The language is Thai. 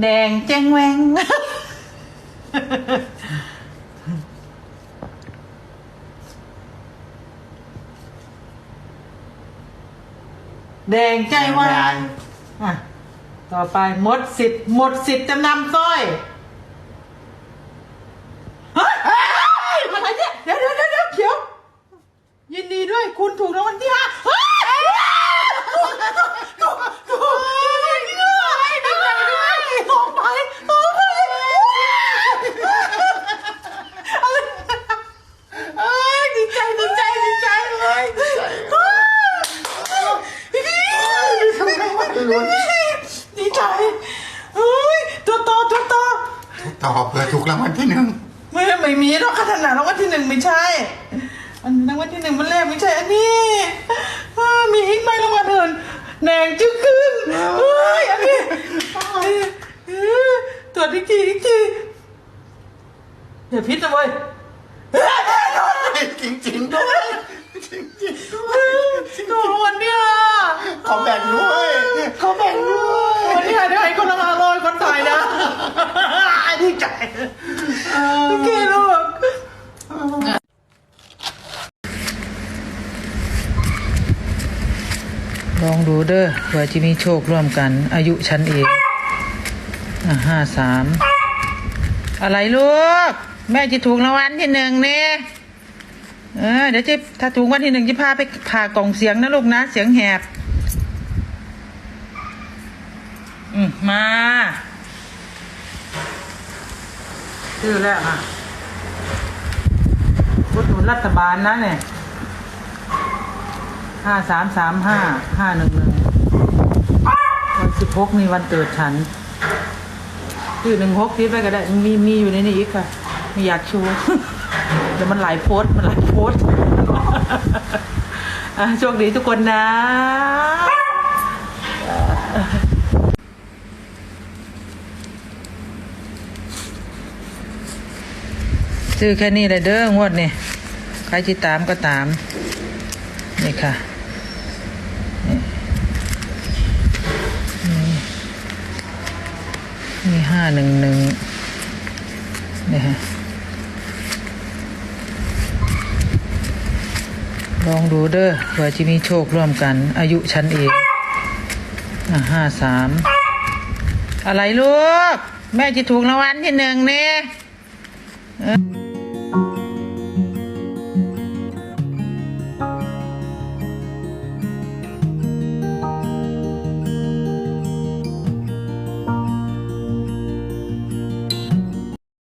แดงแจ้งแวงแดงใจวายอะ ต่อไปหมดสิทธิ์หมดสิทธิ์จำนำสร้อยเฮ้ยเฮ้ยอะไรเนี่ย เดี๋ยวเดี๋ยวเดี๋ยวเดี๋ยวเขียว ยินดีด้วยคุณถูกรางวัลที่ห้าเฮ้ยถูกถูกถูกถูกดีใจด้วยดีใจด้วยสองใบสองใบเอ้ยดีใจดีใจดีใจเลยดีใจเฮ้ยตัวโตตัวโต ต่อเผื่อถูกรางวัลที่หนึ่งไม่ไม่มีหรอกขนาดรางวัลที่หนึ่งไม่ใช่ อันรางวัลที่หนึ่งมันแรกไม่ใช่อันนี้อ่ามีอีกใบรางวัลอื่นแหนงจึ๊กขึ้นเฮ้ยอันนี้เออตรวจอีกทีอีกทีอย่าพิษนะเว้ยจริงจริงๆด้วยจริงจริงๆด้วยตัวรางวัลเนี่ย ขอแบ่งด้วยขอแบ่งด้วย วันนี้เดี๋ยวให้คนละมาลอยคนถ่ายนะดีใจโอเคลูก ลองดูเด้อเผื่อจะมีโชคร่วมกัน อายุฉันเองอะห้าสามอะไรลูก แม่จะถูกรางวัลที่หนึ่งเนี่ยเออเดี๋ยวจะถ้าถูกรางวัลที่หนึ่งจะพาไปผ่ากล่องเสียงนะลูกนะ เสียงแหบ อืมมาชื่อแล้วอะพุทธหนุนรัฐบาลนะเนี่ย ห้าสามสามห้าห้าหนึ่งหนึ่งวันสิบหกมีวันเกิดฉันชื่อหนึ่งหกทิปไปก็ได้ มีมีอยู่ในนี้อีกค่ะไม่อยากชูเดี๋ยวมันหลายโพสต์มันหลายโพสต์อะโชคดีทุกคนนะซื้อแค่นี้เลยเด้องวดนี่ใครที่ตามก็ตาม นี่ค่ะ นี่นี่นี่ ห้าหนึ่งหนึ่งนี่ฮะลองดูเด้อเผื่อจะมีโชคร่วมกัน อายุชั้นเองอะห้าสามอะไรลูก แม่จะถูกรางวัลที่หนึ่งเนี่ย